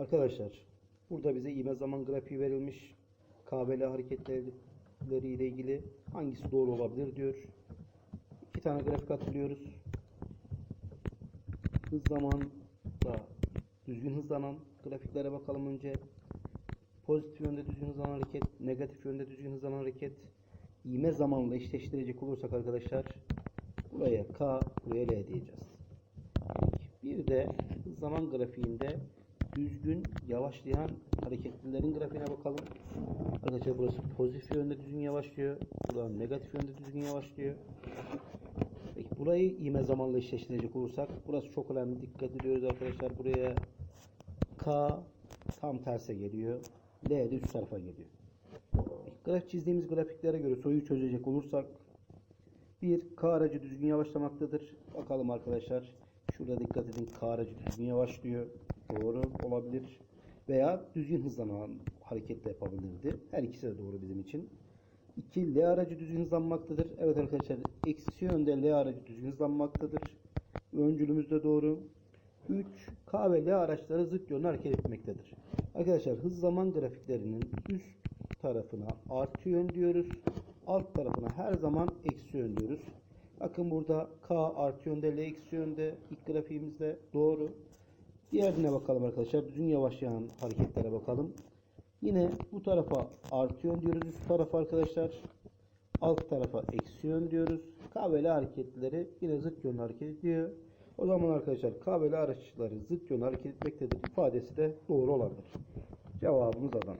Arkadaşlar burada bize ivme zaman grafiği verilmiş. KBL hareketleri ile ilgili hangisi doğru olabilir diyor. İki tane grafik hatırlıyoruz. Hız zamanla düzgün hızlanan grafiklere bakalım önce. Pozitif yönde düzgün hızlanan hareket, negatif yönde düzgün hızlanan hareket. İğme zamanla eşleştirecek olursak arkadaşlar buraya K, buraya L diyeceğiz. Bir de zaman grafiğinde düzgün yavaşlayan hareketlilerin grafiğine bakalım. Arkadaşlar burası pozitif yönde düzgün yavaşlıyor. Buradan negatif yönde düzgün yavaşlıyor. Peki burayı ivme zamanla eşleştirecek olursak burası çok önemli. Dikkat ediyoruz arkadaşlar. Buraya K tam terse geliyor. L de üst tarafa geliyor. Grafik çizdiğimiz grafiklere göre soruyu çözecek olursak bir K aracı düzgün yavaşlamaktadır. Bakalım arkadaşlar. Şurada dikkat edin. K aracı düzgün yavaşlıyor. Doğru olabilir. Veya düzgün hızlanan hareket de yapabilirdi. Her ikisi de doğru bizim için. 2. L aracı düzgün hızlanmaktadır. Evet arkadaşlar. Eksi yönde L aracı düzgün hızlanmaktadır. Öncülümüz de doğru. 3. K ve L araçları zıt yönde hareket etmektedir. Arkadaşlar hız zaman grafiklerinin üst tarafına artı yön diyoruz. Alt tarafına her zaman eksi yön diyoruz. Bakın burada K artı yönde L eksi yönde ilk grafiğimizde doğru. Diğerine bakalım arkadaşlar. Düzgün yavaşlayan hareketlere bakalım. Yine bu tarafa artı yön diyoruz. Üst tarafa arkadaşlar. Alt tarafa eksi yön diyoruz. K ve L hareketleri yine zıt yönlü hareket ediyor. O zaman arkadaşlar K ve L araçları zıt yönlü hareket etmektedir ifadesi de doğru olabilir. Cevabımız Adana.